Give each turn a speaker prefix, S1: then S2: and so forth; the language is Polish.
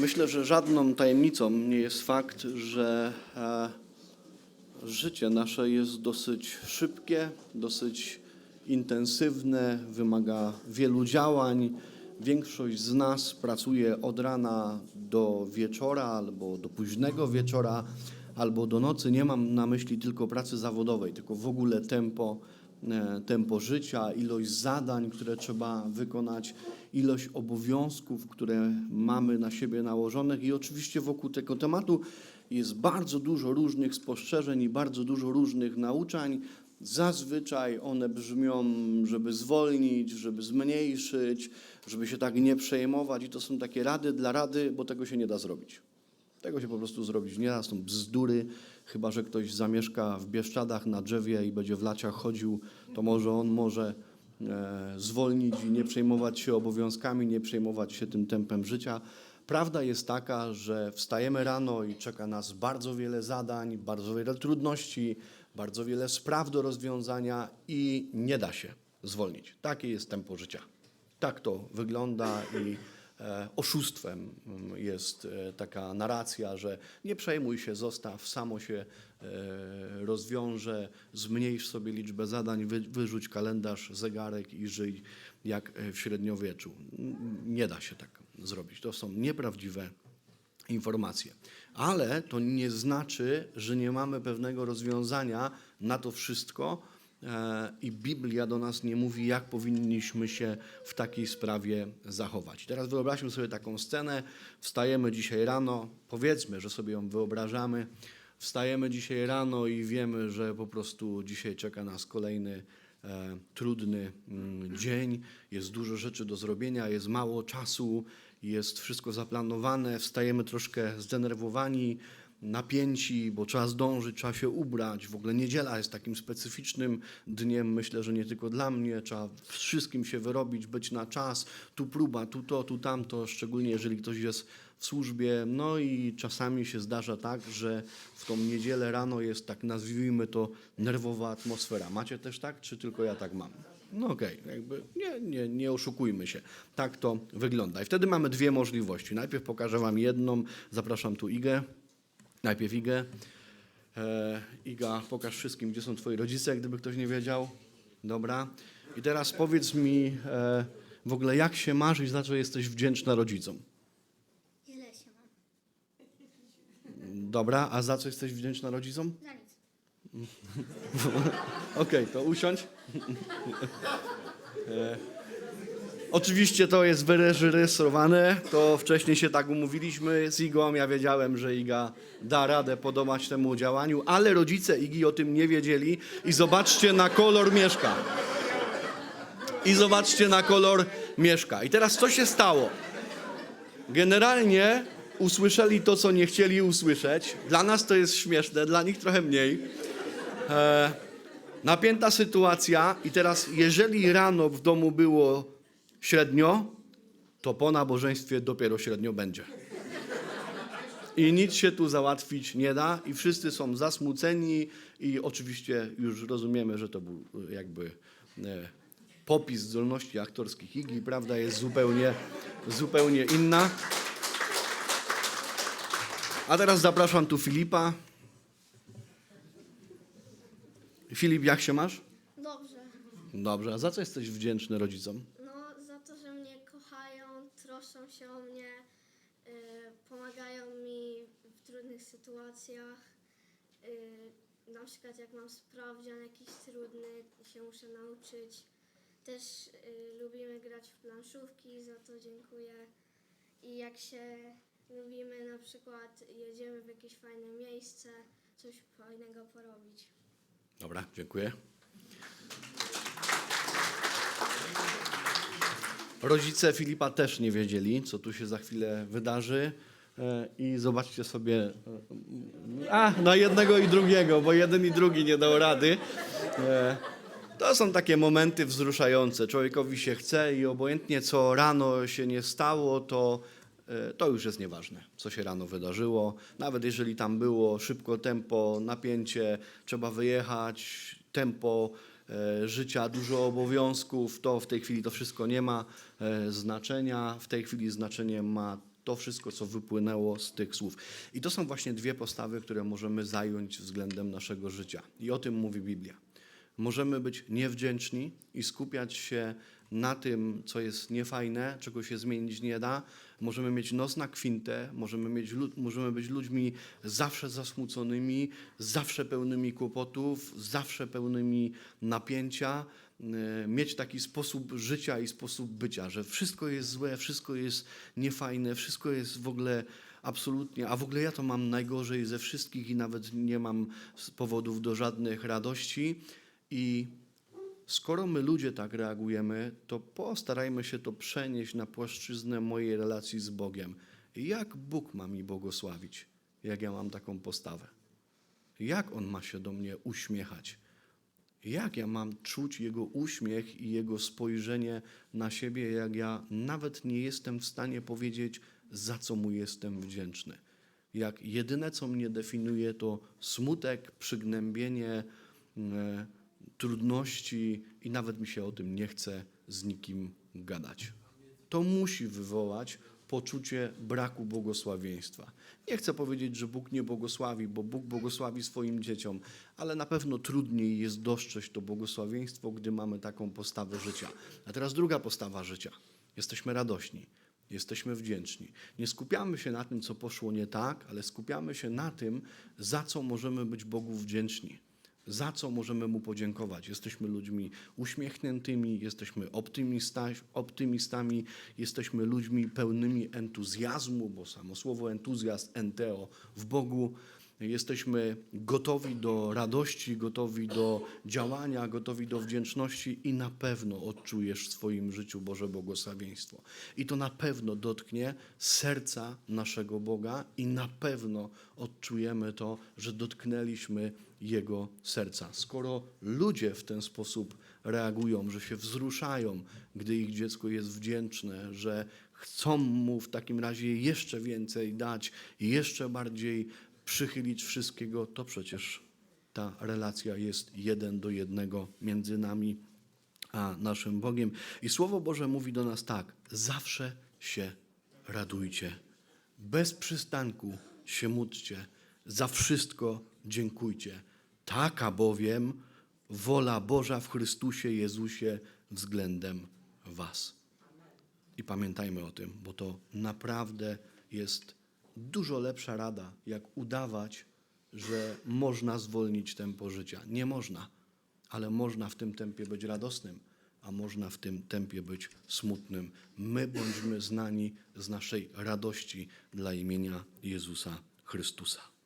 S1: Myślę, że żadną tajemnicą nie jest fakt, że e, życie nasze jest dosyć szybkie, dosyć intensywne, wymaga wielu działań. Większość z nas pracuje od rana do wieczora albo do późnego wieczora, albo do nocy. Nie mam na myśli tylko pracy zawodowej, tylko w ogóle tempo, tempo życia, ilość zadań, które trzeba wykonać, ilość obowiązków, które mamy na siebie nałożonych i oczywiście wokół tego tematu jest bardzo dużo różnych spostrzeżeń i bardzo dużo różnych nauczań. Zazwyczaj one brzmią, żeby zwolnić, żeby zmniejszyć, żeby się tak nie przejmować i to są takie rady dla rady, bo tego się nie da zrobić. Tego się po prostu zrobić nie da, są bzdury, chyba że ktoś zamieszka w Bieszczadach na drzewie i będzie w laciach chodził, to może on może e, zwolnić i nie przejmować się obowiązkami, nie przejmować się tym tempem życia. Prawda jest taka, że wstajemy rano i czeka nas bardzo wiele zadań, bardzo wiele trudności, bardzo wiele spraw do rozwiązania i nie da się zwolnić. Takie jest tempo życia. Tak to wygląda i oszustwem mm, jest e, taka narracja, że nie przejmuj się, zostaw, samo się e, rozwiąże, zmniejsz sobie liczbę zadań, wy, wyrzuć kalendarz, zegarek i żyj jak e, w średniowieczu. Nie da się tak zrobić. To są nieprawdziwe informacje. Ale to nie znaczy, że nie mamy pewnego rozwiązania na to wszystko e, i Biblia do nas nie mówi, jak powinniśmy się w takiej sprawie zachować. Teraz wyobraźmy sobie taką scenę. Wstajemy dzisiaj rano, powiedzmy, że sobie ją wyobrażamy. Wstajemy dzisiaj rano i wiemy, że po prostu dzisiaj czeka nas kolejny e, trudny mm, dzień, jest dużo rzeczy do zrobienia, jest mało czasu, jest wszystko zaplanowane, wstajemy troszkę zdenerwowani, napięci, bo trzeba zdążyć, trzeba się ubrać. W ogóle niedziela jest takim specyficznym dniem, myślę, że nie tylko dla mnie. Trzeba wszystkim się wyrobić, być na czas. Tu próba, tu to, tu tamto, szczególnie jeżeli ktoś jest w służbie. No i czasami się zdarza tak, że w tą niedzielę rano jest tak, nazwijmy to, nerwowa atmosfera. Macie też tak, czy tylko ja tak mam? No okej, jakby nie, nie, nie oszukujmy się. Tak to wygląda. I wtedy mamy dwie możliwości. Najpierw pokażę wam jedną. Zapraszam tu Igę. Najpierw Igę. E, Iga, pokaż wszystkim, gdzie są twoi rodzice, gdyby ktoś nie wiedział. Dobra. I teraz powiedz mi e, w ogóle, jak się masz i za co jesteś wdzięczna rodzicom.
S2: Źle się mam.
S1: Dobra, a za co jesteś wdzięczna rodzicom?
S2: Za nic.
S1: Okej, to usiądź. E, Oczywiście to jest wyreżyserowane, to wcześniej się tak umówiliśmy z Igą, ja wiedziałem, że Iga da radę podobać temu działaniu, ale rodzice Igi o tym nie wiedzieli i zobaczcie na kolor mieszka. I zobaczcie na kolor mieszka. I teraz co się stało? Generalnie usłyszeli to, co nie chcieli usłyszeć. Dla nas to jest śmieszne, dla nich trochę mniej. E, napięta sytuacja i teraz jeżeli rano w domu było średnio, to po nabożeństwie dopiero średnio będzie. I nic się tu załatwić nie da i wszyscy są zasmuceni i oczywiście już rozumiemy, że to był e, jakby e, popis zdolności aktorskich Igi, prawda jest zupełnie, zupełnie inna. A teraz zapraszam tu Filipa. Filip, jak się masz?
S2: Dobrze.
S1: Dobrze, a za co jesteś wdzięczny rodzicom?
S2: No, za to, że mnie kochają, troszczą się o mnie, y, pomagają mi w trudnych sytuacjach. Y, na przykład jak mam sprawdzian jakiś trudny, się muszę nauczyć. Też y, lubimy grać w planszówki, za to dziękuję. I jak się lubimy, na przykład jedziemy w jakieś fajne miejsce, coś fajnego porobić.
S1: Dobra, dziękuję. Rodzice Filipa też nie wiedzieli, co tu się za chwilę wydarzy. E, I zobaczcie sobie, e, a na jednego i drugiego, bo jeden i drugi nie dał rady. E, To są takie momenty wzruszające. Człowiekowi się chce i obojętnie co rano się nie stało, to, to już jest nieważne, co się rano wydarzyło. Nawet jeżeli tam było szybko tempo, napięcie, trzeba wyjechać, tempo życia, dużo obowiązków, to w tej chwili to wszystko nie ma e, znaczenia. W tej chwili znaczenie ma to wszystko, co wypłynęło z tych słów. I to są właśnie dwie postawy, które możemy zająć względem naszego życia. I o tym mówi Biblia. Możemy być niewdzięczni i skupiać się na tym, co jest niefajne, czego się zmienić nie da. Możemy mieć nos na kwintę, możemy, mieć, możemy być ludźmi zawsze zasmuconymi, zawsze pełnymi kłopotów, zawsze pełnymi napięcia, e, mieć taki sposób życia i sposób bycia, że wszystko jest złe, wszystko jest niefajne, wszystko jest w ogóle absolutnie, a w ogóle ja to mam najgorzej ze wszystkich i nawet nie mam powodów do żadnych radości. I skoro my ludzie tak reagujemy, to postarajmy się to przenieść na płaszczyznę mojej relacji z Bogiem. Jak Bóg ma mi błogosławić, jak ja mam taką postawę? Jak On ma się do mnie uśmiechać? Jak ja mam czuć Jego uśmiech i Jego spojrzenie na siebie, jak ja nawet nie jestem w stanie powiedzieć, za co Mu jestem wdzięczny? Jak jedyne, co mnie definiuje, to smutek, przygnębienie, e, trudności i nawet mi się o tym nie chce z nikim gadać. To musi wywołać poczucie braku błogosławieństwa. Nie chcę powiedzieć, że Bóg nie błogosławi, bo Bóg błogosławi swoim dzieciom, ale na pewno trudniej jest dostrzec to błogosławieństwo, gdy mamy taką postawę życia. A teraz druga postawa życia. Jesteśmy radośni, jesteśmy wdzięczni. Nie skupiamy się na tym, co poszło nie tak, ale skupiamy się na tym, za co możemy być Bogu wdzięczni za co możemy Mu podziękować. Jesteśmy ludźmi uśmiechniętymi, jesteśmy optymista, optymistami, jesteśmy ludźmi pełnymi entuzjazmu, bo samo słowo entuzjazm, enteo, w Bogu. Jesteśmy gotowi do radości, gotowi do działania, gotowi do wdzięczności i na pewno odczujesz w swoim życiu Boże błogosławieństwo. I to na pewno dotknie serca naszego Boga i na pewno odczujemy to, że dotknęliśmy Jego serca. Skoro ludzie w ten sposób reagują, że się wzruszają, gdy ich dziecko jest wdzięczne, że chcą mu w takim razie jeszcze więcej dać, jeszcze bardziej przychylić wszystkiego, to przecież ta relacja jest jeden do jednego między nami a naszym Bogiem. I Słowo Boże mówi do nas tak: zawsze się radujcie, bez przystanku się módlcie, za wszystko dziękujcie. Taka bowiem wola Boża w Chrystusie Jezusie względem Was. I pamiętajmy o tym, bo to naprawdę jest dużo lepsza rada, jak udawać, że można zwolnić tempo życia. Nie można, ale można w tym tempie być radosnym, a można w tym tempie być smutnym. My bądźmy znani z naszej radości dla imienia Jezusa Chrystusa.